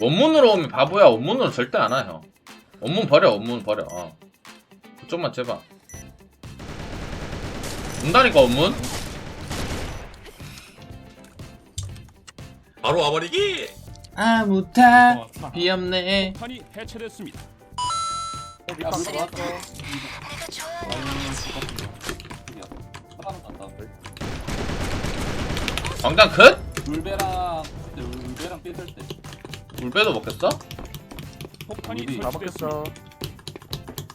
원문으로 오면 바보야. 원문으로 절대 안 와, 형. 원문 버려, 원문 버려. 어. 그쪽만 제발. 온다니까, 원문? 바로 와버리기. 아무 어, 차. 답이 없네. 폭탄이 해체됐습니다. 들어왔어. 광장 컷? 울베랑 그때 울베랑 삐들 때 물배도 먹겠어? 폭탄이 우리 다 설치됐습니다. 먹겠어.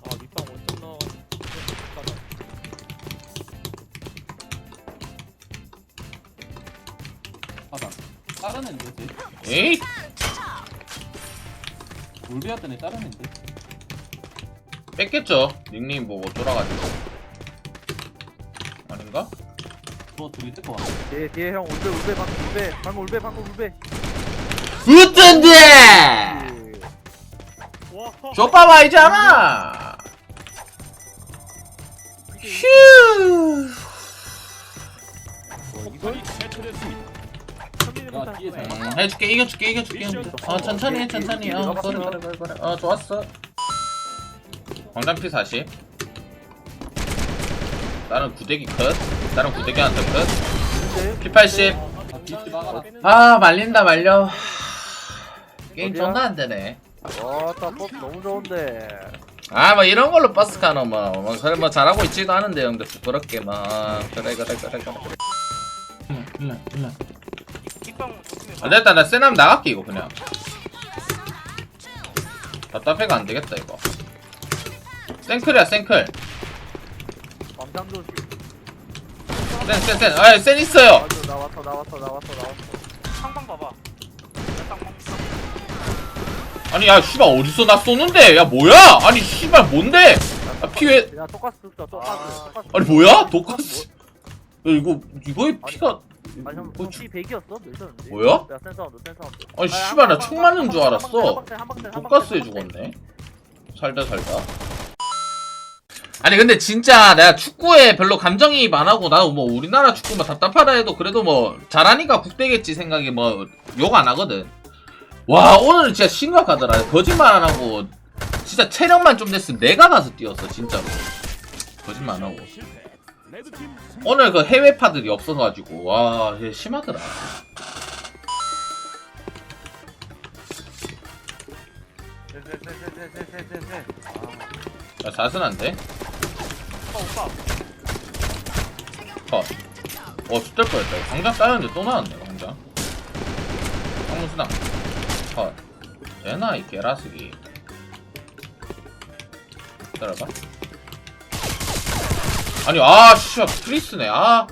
아 밑방 원점 넣어 하단 다른 쟤 에이? 울베였더니 다른 애인데 뺐겠죠. 닉네임 보고 돌아가지고. 아닌가? 그거 둘이 뜯고 왔어 뒤에 뒤에 형 울베 울베 방금 울베 방금 울베 방금 울베. 으뜬데! 와 쇼파 와이잖아! 휴! 폭탄이 해체됐습니다. 천민이 야 못한 뒤에 잘 음, 해줄게, 이겨줄게, 이겨줄게. 어, 천천히 해, 천천히. 어, 그래, 그래, 그래, 그래. 어, 좋았어. 광장 P40. 나는 구대기 컷. 나는 구대기한테 컷. P80. 아, 뒤에 막아라 아, 말린다, 말려. 게임 어디야? 존나 안 되네. 와따 버스 너무 좋은데. 아, 뭐 이런 걸로 버스 가노, 뭐. 뭐, 그래, 뭐 잘하고 있지도 않은데, 형들 부끄럽게, 뭐. 그래, 그래, 그래, 그래. 일라, 일라. 밑방 조심해 아, 됐다, 나 세남 나갈게, 이거, 그냥. 답답해가 안 되겠다, 이거. 생클이야, 생클. 광장 조심. 센, 센, 센. 아, 센 있어요. 맞아 나왔어 나왔어 나왔어 나왔어. 상방 봐봐 아니, 야, 씨발, 어디서 나 쏘는데? 야, 뭐야? 아니, 씨발, 뭔데? 아, 피해. 야 똑같이 뜯자 똑같이 똑같이. 아니, 뭐야? 독가스. 야, 이거, 이거의 피가. 아니 형 뭐, 형, 피 100이었어? 몇 였는데? 뭐야? 야 센사운드 센사운드. 아니, 씨발, 나 총 맞는 줄 알았어. 독가스에 죽었네. 살다 살다. 아니 근데 진짜 내가 축구에 별로 감정이입 안 하고 나도 뭐 우리나라 축구 뭐 답답하다 해도 그래도 뭐 잘하니까 국대겠지 생각이 뭐욕 안 하거든. 와 오늘은 진짜 심각하더라. 거짓말 안 하고 진짜 체력만 좀 됐으면 내가 가서 뛰었어 진짜로. 거짓말 안 하고. 오늘 그 해외 파들이 없어서 가지고 와 심하더라. 야 자선한데? 오빠 오빠 컷. 어, 죽될 뻔했다. 광장 따였는데 또 나왔네, 광장. 황무수당. 컷. 되나, 이 개라스기. 기다려봐. 아니, 아, 씨발, 프리스네, 아. 아,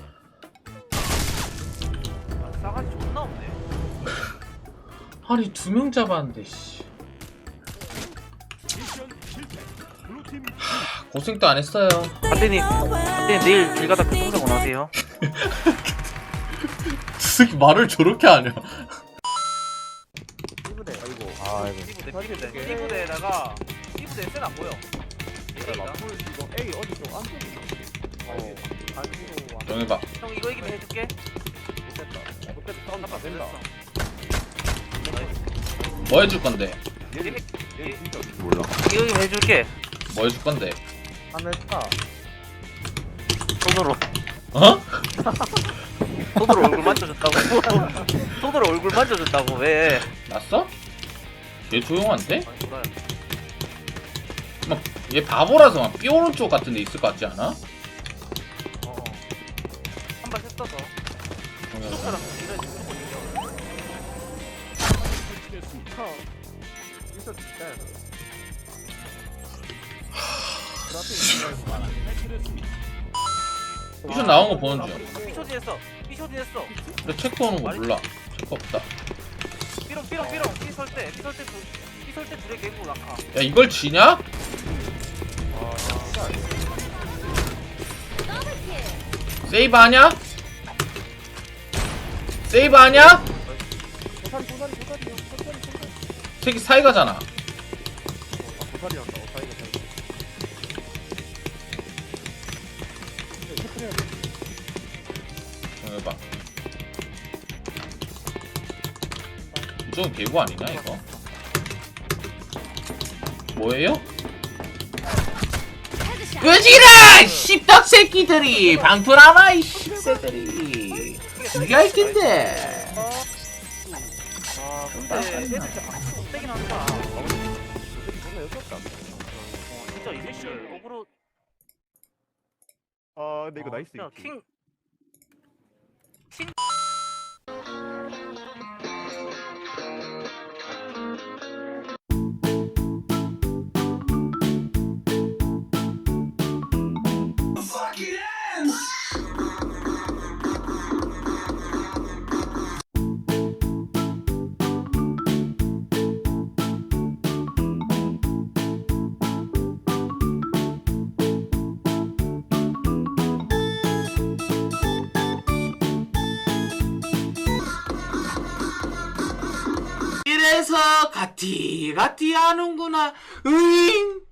싸가지 존나 없네 아니, 두 명 잡았는데, 씨. 고생도 안 했어요. 한대님 한대님 내일 길 가다 교통사고 나세요. 새끼 말을 저렇게 하냐. 아이고. 이부대 이부대 이부대에다가 이부대 센안 보여. 이거 A 어디 좀 안쪽이. 어. 정해봐. 형 이거 이기면 해줄게 됐다. 그때도 싸움 다 된다. 뭐 해줄 건데? 몰라. 이거 이기면 해줄게 뭐 해줄 건데? 하나 했다. 손으로 어? 손으로 얼굴 만져준다고 손으로 얼굴 만져준다고 왜 났어? 얘 조용한데? 막, 얘 바보라서 막 삐오른 쪽 같은 데 있을 것 같지 않아? 어. 한발 무조건 이겨. 있어 진짜. 해체됐습니다. 미션 나온 거 보는 중. 피쇼디 했어 피쇼디 했어 근데 체크 오는 거 몰라. 체크 없다. 삐롱 삐롱 삐롱 피설때 피설때 두 피설때 둘의 개구 낙하 야 이걸 지냐? 세이브 하냐? 세이브 하냐? 새끼 사이가잖아. 고살이었다. 사이가 사이가. 해봐. 이쪽은 개구 아니냐 이거? 뭐예요? 끄지라! 씹덕 새끼들이! 방풀하나, 이 새들이! 죽여할 텐데! 아 근데 애들 진짜 방송 세긴 한다 요새이 존나 여겼다. 어 진짜 이 새끼 어그로 아 근데 이거 어, 나이스. 진짜. 킹 킹. 이래서 가티 가티 하는구나. 으잉